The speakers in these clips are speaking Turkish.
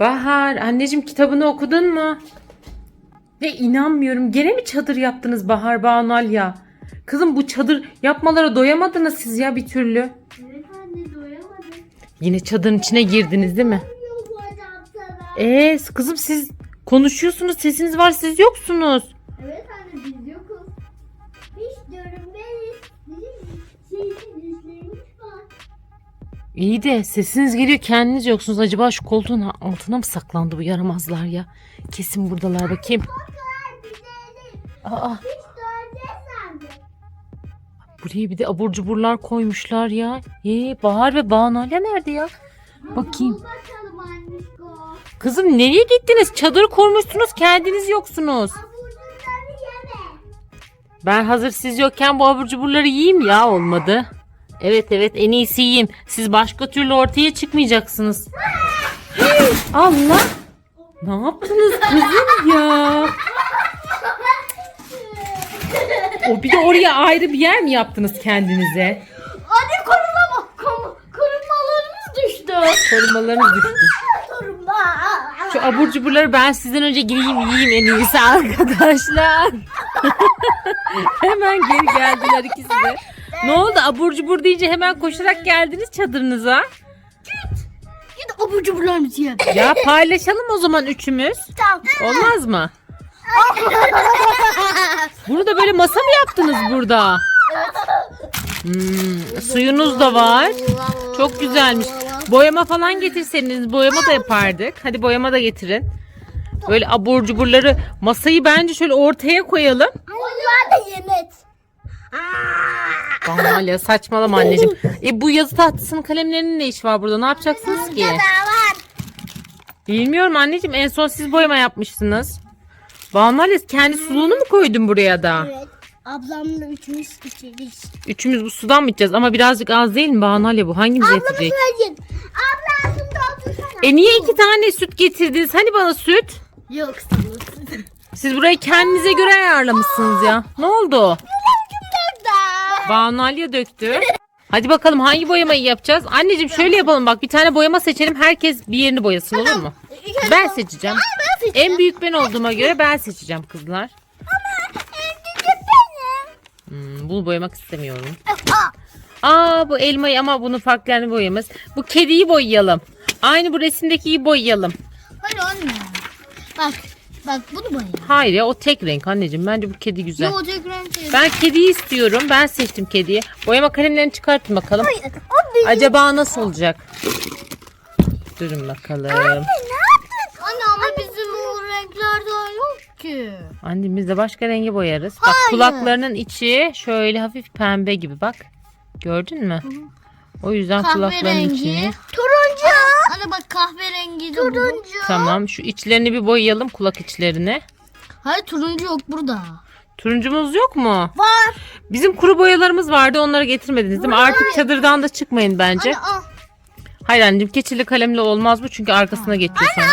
Bahar anneciğim kitabını okudun mu? Ne inanmıyorum. Gene mi çadır yaptınız Bahar Banal ya? Kızım bu çadır yapmalara doyamadınız siz ya bir türlü. Evet anne doyamadım. Yine çadırın içine girdiniz değil mi? Yok hocam sana. Ee kızım siz konuşuyorsunuz sesiniz var siz yoksunuz. Evet İyi de sesiniz geliyor kendiniz yoksunuz. Acaba şu koltuğun altına mı saklandı bu yaramazlar ya? Kesin buradalar bakayım. Aa, buraya bir de abur cuburlar koymuşlar ya. Ee, Bahar ve Banalya nerede ya? Bakayım. Kızım nereye gittiniz? Çadır kurmuşsunuz kendiniz yoksunuz. Ben hazır siz yokken bu abur cuburları yiyeyim ya olmadı. Evet evet en iyisi yiyeyim. Siz başka türlü ortaya çıkmayacaksınız. Allah! Ne yaptınız kızım ya? O bir de oraya ayrı bir yer mi yaptınız kendinize? Anne koruma kom, korumalarımız düştü. Korumalarınız düştü. Koruma. Şu abur cuburları ben sizden önce gireyim yiyeyim en iyisi arkadaşlar. hemen geri geldiler ikisi de. Ne oldu abur cubur deyince hemen koşarak geldiniz çadırınıza. Git abur cuburlarımızı ye. Ya paylaşalım o zaman üçümüz. Tamam. Olmaz mı? Bunu da böyle masa mı yaptınız burada? Hmm, suyunuz da var. Çok güzelmiş. Boyama falan getirseniz boyama da yapardık. Hadi boyama da getirin. Böyle abur cuburları masayı bence şöyle ortaya koyalım. Onlar da yemek. Hala saçmalama anneciğim. E bu yazı tahtasının kalemlerinin ne işi var burada? Ne yapacaksınız ki? Bilmiyorum anneciğim. En son siz boyama yapmışsınız. Banalya kendi suluğunu mu koydun buraya da? Evet. Ablamla üçümüz içeriz. Üçümüz bu sudan mı içeceğiz? Ama birazcık az değil mi Banalya bu? Hangimiz yetecek? Söyleyin. Abla aslında otursana. E niye iki tane süt getirdiniz? Hani bana süt? Yok Siz burayı kendinize göre ayarlamışsınız ya. Ne oldu? Banalya döktü. Hadi bakalım hangi boyamayı yapacağız? Anneciğim şöyle yapalım bak bir tane boyama seçelim. Herkes bir yerini boyasın olur mu? Ben seçeceğim. En büyük ben olduğuma göre ben seçeceğim kızlar. Hmm, bunu boyamak istemiyorum. Aa bu elmayı ama bunu farklı yerine boyamaz. Bu kediyi boyayalım. Aynı bu resimdekiyi boyayalım. Hadi anne. Bak. Bak bunu boya. Hayır ya o tek renk anneciğim. Bence bu kedi güzel. Yo tek renk değil. Ben kediyi istiyorum. Ben seçtim kediyi. Boyama kalemlerini çıkartın bakalım. O benim. Acaba nasıl olacak? Durun bakalım. Anne ama bizim o renklerden yok ki. Annemiz de başka rengi boyarız. Bak Hayır. kulaklarının içi şöyle hafif pembe gibi bak. Gördün mü? O yüzden kulaklarının içini. Turuncu. Anne bak kahverengi de Turuncu. Tamam şu içlerini bir boyayalım kulak içlerini. Hayır turuncu yok burada. Turuncumuz yok mu? Var. Bizim kuru boyalarımız vardı onları getirmediniz değil mi? Artık çadırdan da çıkmayın bence. al. Hayır anneciğim keçeli kalemle olmaz bu çünkü arkasına geçiyor sonra.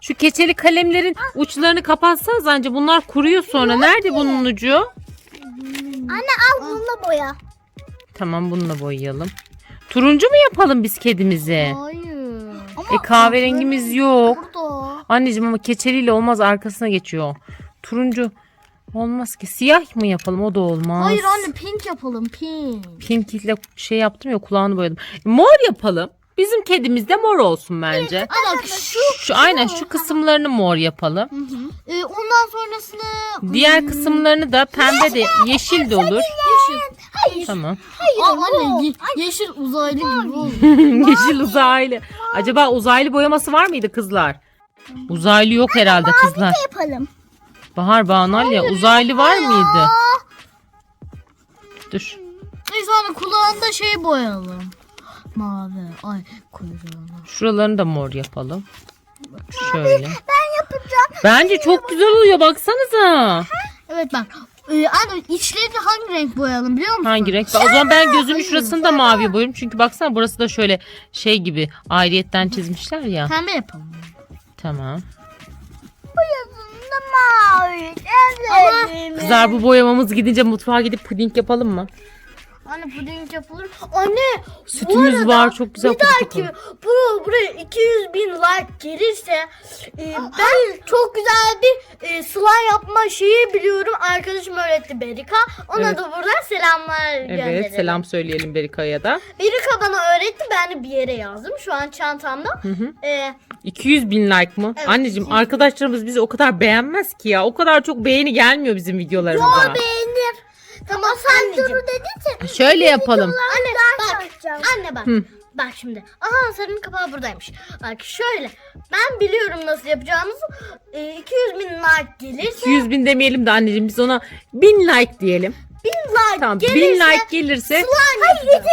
Şu keçeli kalemlerin uçlarını kapatsanız anca bunlar kuruyor sonra. Nerede bunun ucu? Anne al bununla boya. Tamam bununla boyayalım. Turuncu mu yapalım biz kedimizi? Hayır. E kahverengimiz yok. Burada. Anneciğim ama keçeliyle olmaz arkasına geçiyor. Turuncu olmaz ki. Siyah mı yapalım o da olmaz. Hayır anne pink yapalım pink. Pink ile şey yaptım ya kulağını boyadım. E, Mor yapalım. Bizim kedimiz de mor olsun bence. Bak şu. Şu aynen şu kısımlarını mor yapalım. Ee, ondan sonrasını Diğer kısımlarını da pembe de yeşil de olur. yeşil. Hayır. Tamam. Aa, anne ye- yeşil uzaylı gibi oldu. yeşil uzaylı. Acaba uzaylı boyaması var mıydı kızlar? Uzaylı yok herhalde kızlar. yapalım. Bahar Banal ya uzaylı var mıydı? Dur. Neyse anne kulağında şey boyayalım. Mavi. Ay kuyruğunu. Şuralarını da mor yapalım. Şöyle. Ben yapacağım. Bence çok güzel oluyor baksanıza. Evet bak. Ee, anne içlerini hangi renk boyayalım biliyor musun? Hangi renk? O zaman ben gözümün şurasını da mavi boyuyorum. Çünkü baksana burası da şöyle şey gibi ayrıyetten çizmişler ya. Pembe yapalım. Tamam. Boyasında mavi. Evet. Kızlar bu boyamamız gidince mutfağa gidip puding yapalım mı? Anne puding yapılır. Anne Sütümüz arada var, çok güzel bir dahaki yapalım. bu buraya 200 bin like gelirse e, ben çok güzel bir e, slime yapma şeyi biliyorum. Arkadaşım öğretti Berika. Ona Evet. da buradan selamlar gönderelim. Evet selam söyleyelim Berika'ya da. Berika bana öğretti. Ben de bir yere yazdım. Şu an çantamda. Hı hı. E, 200 bin like mı? Evet, Anneciğim 200 bin. arkadaşlarımız bizi o kadar beğenmez ki ya. O kadar çok beğeni gelmiyor bizim videolarımıza. beğenir. Tamam sen Duru dedin Şöyle yapalım. Anne bak. Anne bak. Hı. Bak şimdi. Aha sarının kapağı buradaymış. Bak şöyle. Ben biliyorum nasıl yapacağımızı. E, 200 bin like gelirse 200 bin demeyelim de anneciğim biz ona 1000 like diyelim. 1000 like Tamam gelirse 1000 like gelirse Hayır 700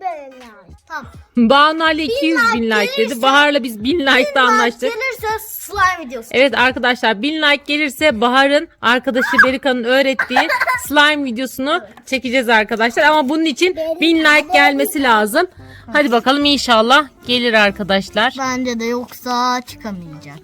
bin like. Tamam. Banu Ali 200 bin like dedi. gelirse- Bahar'la biz 1000 like'da anlaştık. gelirse slime videosu. Evet arkadaşlar 1000 like gelirse Bahar'ın arkadaşı Berika'nın öğrettiği slime videosunu çekeceğiz arkadaşlar. Ama bunun için 1000 like gelmesi lazım. Hadi bakalım inşallah gelir arkadaşlar. Bence de yoksa çıkamayacak.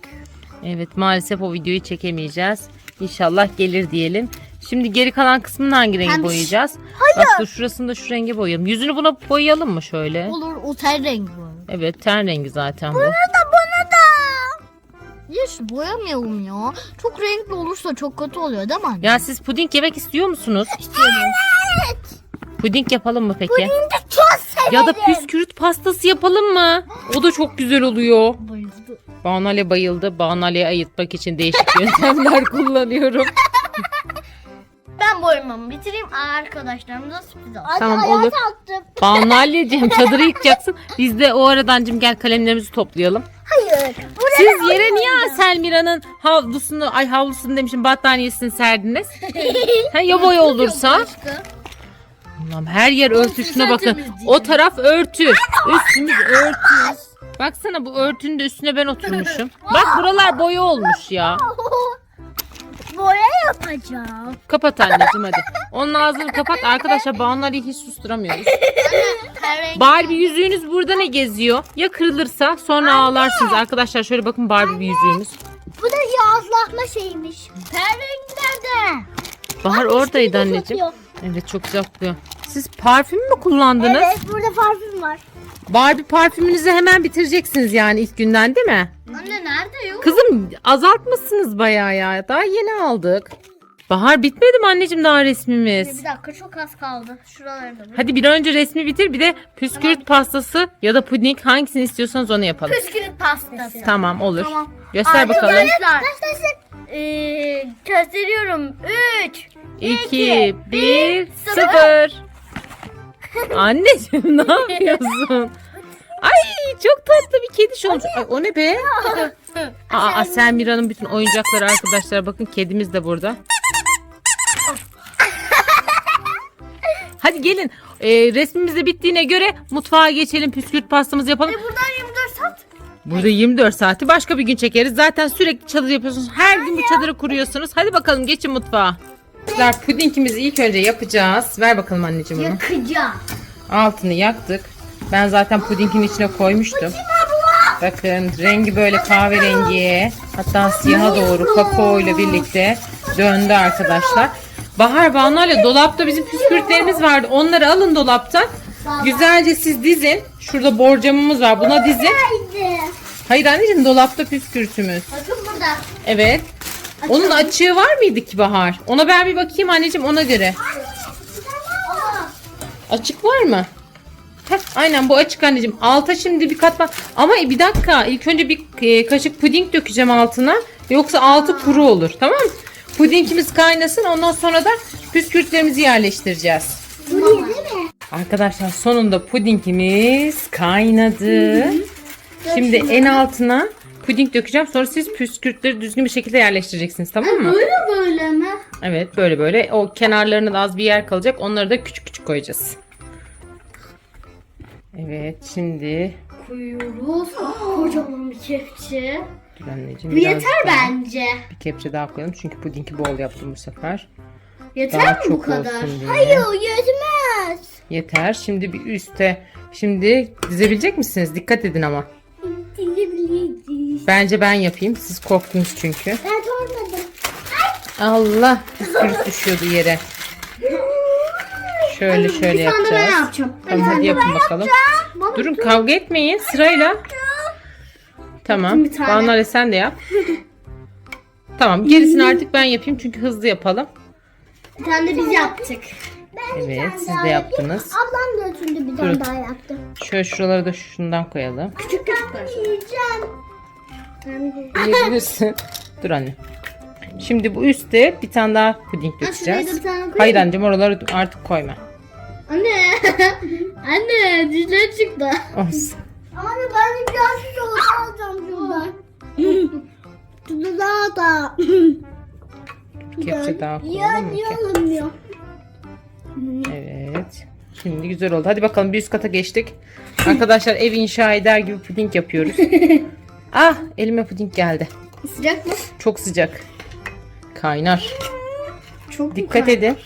Evet maalesef o videoyu çekemeyeceğiz. İnşallah gelir diyelim. Şimdi geri kalan kısmını hangi rengi Hem- boyayacağız? Bak dur şurasını da şu renge boyayalım. Yüzünü buna boyayalım mı şöyle? Olur o ter rengi bu. Evet ten rengi zaten bu. bunu da. Hiç boyamayalım ya. Çok renkli olursa çok kötü oluyor değil mi anne? Ya siz puding yemek istiyor musunuz? Evet. Puding yapalım mı peki? Pudingi çok severim. Ya da püskürt pastası yapalım mı? O da çok güzel oluyor. Bayıldı. Banale bayıldı. Banale'yi ayırtmak için değişik yöntemler kullanıyorum. Ben boyamamı bitireyim. Arkadaşlarımıza sürpriz olsun. Tamam olur. Banale'ciğim çadırı yıkacaksın. Biz de o aradancım gel kalemlerimizi toplayalım. Hayır. Siz yere niye Selmira'nın havlusunu, ay havlusunu demişim battaniyesini serdiniz? Ha, ya boy olursa? Allah'ım her yer örtü şuna bakın. O taraf örtü. Üstümüz örtü. Baksana bu örtünün de üstüne ben oturmuşum. Bak buralar boya olmuş ya. Boya yapacağım. Kapat anneciğim hadi. Onun ağzını kapat. Arkadaşlar bağımları hiç susturamıyoruz. Barbie yüzüğünüz burada ne geziyor? Ya kırılırsa sonra ağlarsınız. Arkadaşlar şöyle bakın Barbie bir yüzüğünüz. Bu da yağızlatma şeymiş. Ter rengi nerede? Bahar oradaydı anneciğim. Evet çok güzel kokuyor. Siz parfüm mü kullandınız? Evet burada parfüm var. Barbie parfümünüzü hemen bitireceksiniz yani ilk günden değil mi? Anne nerede yok? Kızım azaltmışsınız bayağı ya. Daha yeni aldık. Bahar bitmedi mi anneciğim daha resmimiz? Bir dakika çok az kaldı. Şuralarda. Hadi bir an önce resmi bitir bir de püskürt pastası ya da puding hangisini istiyorsanız onu yapalım. Püsküvit pastası. Tamam olur. Tamam. Göster bakalım. Arkadaşlar. Ee, gösteriyorum. 3. 2, 1, 0. Anneciğim ne yapıyorsun? Ay çok tatlı bir kedi olmuş. Ay, o ne be? Aa, Asel Mira'nın bütün oyuncakları arkadaşlar. Bakın kedimiz de burada. Hadi gelin. Ee, resmimiz de bittiğine göre mutfağa geçelim. Püskürt pastamızı yapalım. Buradan 24 saat. Burada 24 saati başka bir gün çekeriz. Zaten sürekli çadır yapıyorsunuz. Her gün bu çadırı kuruyorsunuz. Hadi bakalım geçin mutfağa. Arkadaşlar pudingimizi ilk önce yapacağız. Ver bakalım anneciğim onu. Yakacağım. Altını yaktık. Ben zaten pudingin içine koymuştum. Bakın rengi böyle kahverengi. Hatta siyaha doğru kakao ile birlikte döndü arkadaşlar. Bahar Banu'yla dolapta bizim püskürtlerimiz vardı. Onları alın dolaptan. Güzelce siz dizin. Şurada borcamımız var. Buna dizin. Hayır anneciğim dolapta püskürtümüz. Bakın burada. Evet. Onun açığı var mıydı ki Bahar? Ona ben bir bakayım anneciğim ona göre. Açık var mı? Heh, aynen bu açık anneciğim. Alta şimdi bir katman. Ama bir dakika. İlk önce bir e, kaşık puding dökeceğim altına. Yoksa altı kuru olur. Tamam mı? Pudingimiz kaynasın. Ondan sonra da püskürtlerimizi yerleştireceğiz. Ne değil mi? Arkadaşlar sonunda pudingimiz kaynadı. Şimdi en altına puding dökeceğim. Sonra siz püskürtleri düzgün bir şekilde yerleştireceksiniz. Tamam mı? Böyle böyle mi? Evet böyle böyle. O kenarlarında da az bir yer kalacak. Onları da küçük küçük koyacağız. Evet şimdi Koyuyoruz. Kocaman bir kepçe. Dur anneciğim. Bu birazcık yeter daha- bence. Bir kepçe daha koyalım çünkü pudingi bol yaptım bu sefer. Yeter Daha mi bu çok kadar? olsun diye. Hayır yetmez. Yeter. Şimdi bir üste. Şimdi dizebilecek misiniz? Dikkat edin ama. Bence ben yapayım. Siz korktunuz çünkü. Ben sormadım. Allah. Püskürüt düşüyordu yere. Şöyle şöyle bir tane ben yapacağız. yapacağım. Tamam hadi yapın bakalım. Bana Durun kavga etmeyin sırayla. Tamam. Bir tane. Banale sen de yap. Tamam gerisini artık ben yapayım çünkü hızlı yapalım. bir tane de biz yaptık. Evet siz de yaptınız. Ablam da şimdi bir tane Dur. daha yaptı. Şöyle şuraları da şundan koyalım. Küçük küçükler. Yiyeceğim. Yiyebilirsin. Dur anne. Şimdi bu üstte bir tane daha puding şuraya da dökeceğiz. bir tane koyayım. Hayır anneciğim oraları artık koyma. Anne. Anne dişler çıktı. Olsun. Ama ben de biraz soğuk alacağım. Şurada daha da. Kepçe daha Ya koyalım mı alınmıyor? Evet. Şimdi güzel oldu. Hadi bakalım bir üst kata geçtik. Arkadaşlar ev inşa eder gibi puding yapıyoruz. ah elime puding geldi. Sıcak mı? Çok sıcak. Kaynar. Çok Dikkat edin.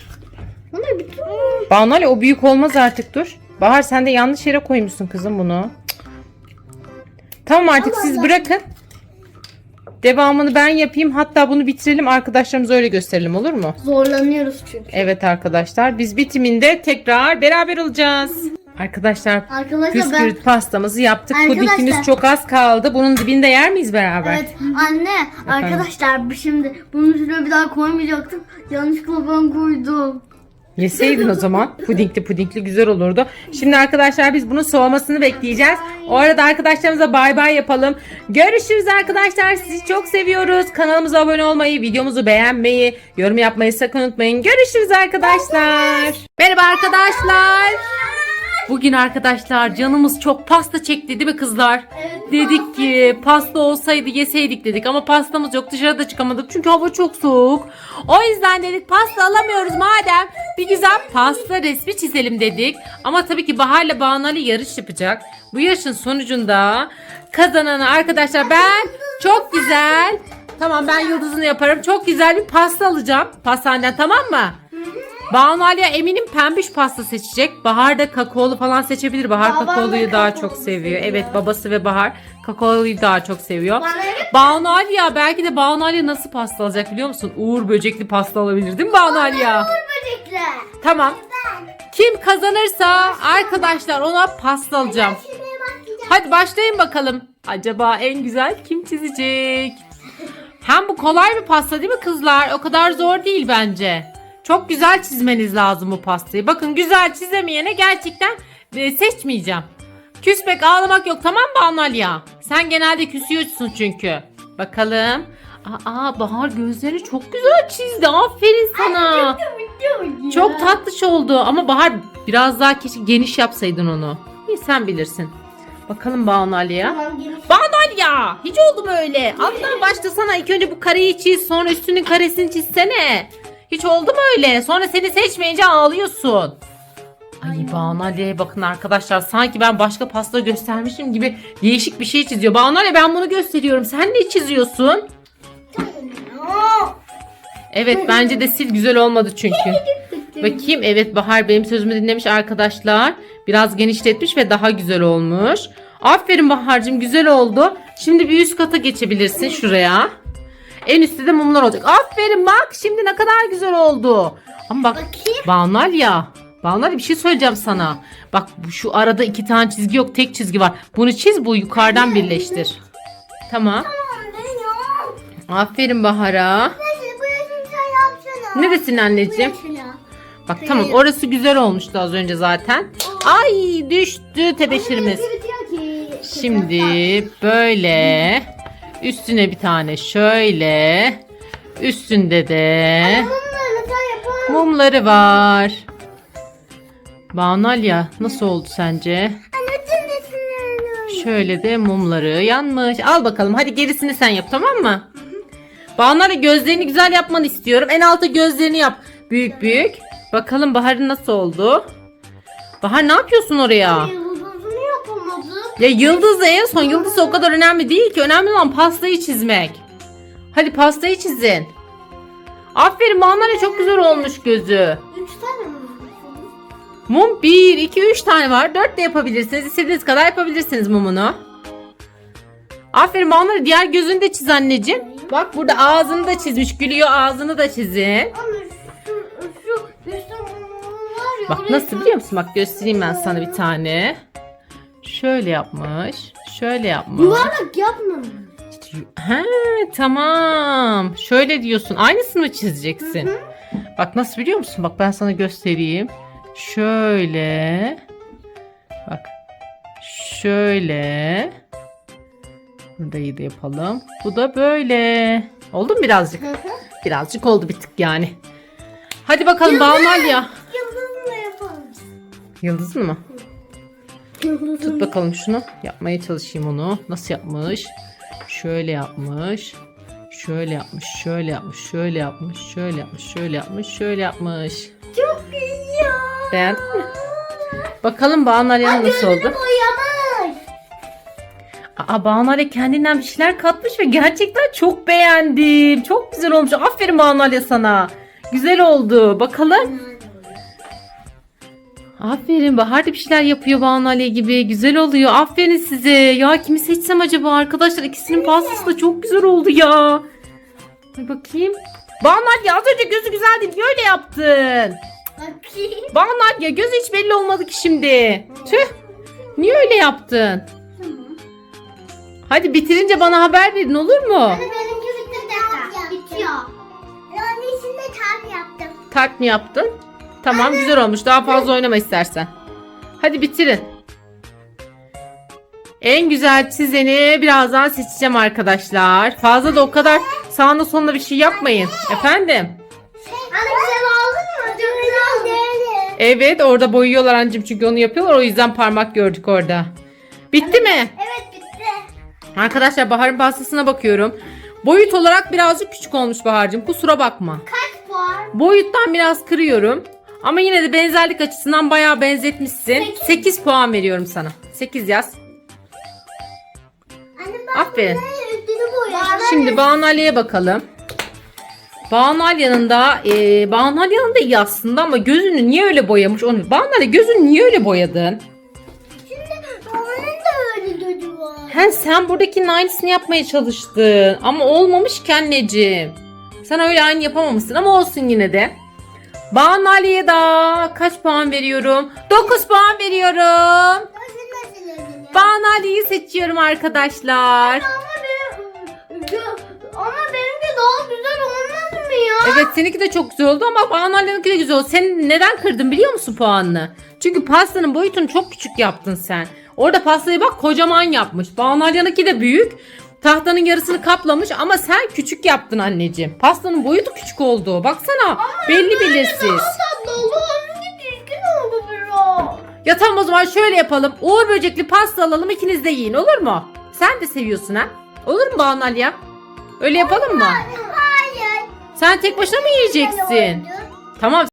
Anne bütün. Banale o büyük olmaz artık dur. Bahar sen de yanlış yere koymuşsun kızım bunu. Tamam artık siz bırakın. Devamını ben yapayım. Hatta bunu bitirelim. Arkadaşlarımıza öyle gösterelim olur mu? Zorlanıyoruz çünkü. Evet arkadaşlar. Biz bitiminde tekrar beraber olacağız. Arkadaşlar Arkadaşlar ben... Püskürt pastamızı yaptık. Arkadaşlar- Pudingimiz çok az kaldı. Bunun dibinde yer miyiz beraber? Evet anne arkadaşlar bu şimdi bunun üstüne bir daha koymayacaktım. Yanlışlıkla ben koydum. Yeseydin o zaman. Pudingli pudingli güzel olurdu. Şimdi arkadaşlar biz bunun soğumasını bekleyeceğiz. O arada arkadaşlarımıza bay bay yapalım. Görüşürüz arkadaşlar. Sizi çok seviyoruz. Kanalımıza abone olmayı, videomuzu beğenmeyi, yorum yapmayı sakın unutmayın. Görüşürüz arkadaşlar. Merhaba arkadaşlar. Bugün arkadaşlar canımız çok pasta çekti değil mi kızlar? dedik ki pasta olsaydı yeseydik dedik ama pastamız yok dışarıda çıkamadık çünkü hava çok soğuk. O yüzden dedik pasta alamıyoruz madem bir güzel pasta resmi çizelim dedik. Ama tabii ki Bahar'la Banu Ali yarış yapacak. Bu yarışın sonucunda kazananı arkadaşlar ben çok güzel Tamam ben yıldızını yaparım. Çok güzel bir pasta alacağım. Pastaneden tamam mı? Banu Aliye eminim pembiş pasta seçecek. Bahar da kakaolu falan seçebilir. Bahar Babam da kakaoluyu daha kakaolu çok seviyor. seviyor. Evet babası ve Bahar kakaoluyu daha çok seviyor. Bana evet. Banu Aliye belki de Banu Aliye nasıl pasta alacak biliyor musun? Uğur böcekli pasta alabilir değil mi Banu Aliye? Böcekler. Tamam. Kim kazanırsa arkadaşlar ona pasta alacağım. Hadi başlayın bakalım. Acaba en güzel kim çizecek? Hem bu kolay bir pasta değil mi kızlar? O kadar zor değil bence. Çok güzel çizmeniz lazım bu pastayı. Bakın güzel çizemeyene gerçekten e, seçmeyeceğim. Küsmek ağlamak yok tamam mı Analya? Sen genelde küsüyorsun çünkü. Bakalım. Aa Bahar gözlerini çok güzel çizdi. Aferin sana. Çok tatlış oldu ama Bahar biraz daha keşke geniş yapsaydın onu. İyi sen bilirsin. Bakalım Banu Ali'ye. Tamam gelin. Banu Ali ya hiç oldu mu öyle? Alttan başlasana ilk önce bu kareyi çiz sonra üstünün karesini çizsene. Hiç oldu mu öyle? Sonra seni seçmeyince ağlıyorsun. Ay Banu Ali bakın arkadaşlar sanki ben başka pasta göstermişim gibi değişik bir şey çiziyor. Banu Ali ben bunu gösteriyorum. Sen ne çiziyorsun? Evet bence de sil güzel olmadı çünkü. Bakayım evet Bahar benim sözümü dinlemiş arkadaşlar. Biraz genişletmiş ve daha güzel olmuş. Aferin Bahar'cığım güzel oldu. Şimdi bir üst kata geçebilirsin şuraya. En üstte de mumlar olacak. Aferin bak şimdi ne kadar güzel oldu. Ama bak Banal ya. Banal bir şey söyleyeceğim sana. Bak şu arada iki tane çizgi yok tek çizgi var. Bunu çiz bu yukarıdan birleştir. Tamam. Aferin Bahar'a. Neresin anneciğim? Bak tamam orası güzel olmuştu az önce zaten. Ay düştü tebeşirimiz. Şimdi böyle üstüne bir tane şöyle üstünde de mumları var. Banalya nasıl oldu sence? Şöyle de mumları yanmış. Al bakalım hadi gerisini sen yap tamam mı? Banalya gözlerini güzel yapmanı istiyorum. En alta gözlerini yap. Büyük büyük. Bakalım Bahar'ın nasıl oldu? Bahar ne yapıyorsun oraya? Ya yıldız da en son yıldız o kadar önemli değil ki. Önemli olan pastayı çizmek. Hadi pastayı çizin. Aferin Banalya çok güzel olmuş gözü. Üç tane mi? Mum 1, 2, 3 tane var. 4 de yapabilirsiniz. İstediğiniz kadar yapabilirsiniz mumunu. Aferin Banalya diğer gözünü de çiz anneciğim. Bak burada ağzını da çizmiş. Gülüyor ağzını da çizin. Bak nasıl biliyor musun? Bak göstereyim ben sana bir tane. Şöyle yapmış. Şöyle yapmış. Yuvarlak yapma. He tamam. Şöyle diyorsun. Aynısını mı çizeceksin? Bak nasıl biliyor musun? Bak ben sana göstereyim. Şöyle. Bak. Şöyle. Burayı da yapalım. Bu da böyle. Oldu mu birazcık? Birazcık oldu bir tık yani. Hadi bakalım Bağmal ya. Yıldızla yapalım. Yıldız mı? Tut bakalım şunu. Yapmaya çalışayım onu. Nasıl yapmış? Şöyle yapmış. Şöyle yapmış, şöyle yapmış, şöyle yapmış, şöyle yapmış, şöyle yapmış, şöyle yapmış. Çok güzel. Beğendin mi? Bakalım Bağnalya nasıl oldu? Boyamış. Aa Bağnalya kendinden bir şeyler katmış ve gerçekten çok beğendim. Çok güzel olmuş. Aferin Bağnalya sana. Güzel oldu. Bakalım. Aferin Bahar da bir şeyler yapıyor Banale gibi. Güzel oluyor. Aferin size. Ya kimi seçsem acaba arkadaşlar? ikisinin pastası da çok güzel oldu ya. Bir bakayım. Banal ya az önce gözü güzeldi. Niye öyle yaptın? Bakayım. Banal ya gözü hiç belli olmadı ki şimdi. Tüh. Niye öyle yaptın? Hadi bitirince bana haber verin olur mu? Benimki bitti de. Bitiyor. Yani içinde tam yaptım. Kalp mi yaptın? Tamam güzel olmuş. Daha fazla oynama istersen. Hadi bitirin. En güzel çizeni birazdan seçeceğim arkadaşlar. Fazla da o kadar sağında sonunda bir şey yapmayın. Efendim? Anne güzel oldu mu? Çok güzel oldu. Evet orada boyuyorlar anneciğim çünkü onu yapıyorlar. O yüzden parmak gördük orada. Bitti mi? Evet bitti. Arkadaşlar Bahar'ın pastasına bakıyorum. Boyut olarak birazcık küçük olmuş Bahar'cığım. Kusura bakma. Kaç puan? Boyuttan biraz kırıyorum. Ama yine de benzerlik açısından bayağı benzetmişsin. 8 puan veriyorum sana. 8 yaz. Anne ben Aferin. bunların üstünü boyadım. Şimdi Banalya'ya bakalım. Banalya'nın da e, Banalya'nın da iyi aslında ama gözünü niye öyle boyamış onu? Banalya gözünü niye öyle boyadın? Şimdi onun da öyle gözü var. He sen buradakinin aynısını yapmaya çalıştın. Ama olmamış ki anneciğim. Sen öyle aynı yapamamışsın ama olsun yine de. Banalya'ya da kaç puan veriyorum? 9 puan veriyorum. Ödülüyor? Banalya'yı seçiyorum arkadaşlar. Ama benim... Ama benimki daha güzel olmaz mı ya? Evet seninki de çok güzel oldu ama Banalya'nınki de güzel oldu. Sen neden kırdın biliyor musun puanını? Çünkü pastanın boyutunu çok küçük yaptın sen. Orada pastayı bak kocaman yapmış. Banalya'nınki de büyük. Tahtanın yarısını kaplamış ama sen küçük yaptın anneciğim. Pastanın boyutu küçük oldu. Baksana belli belirsiz. Ya tamam o zaman şöyle yapalım. Uğur böcekli pasta alalım ikiniz de yiyin olur mu? Sen de seviyorsun ha? Olur mu Banalya? Öyle yapalım mı? Hayır. Sen tek başına mı yiyeceksin? Tamam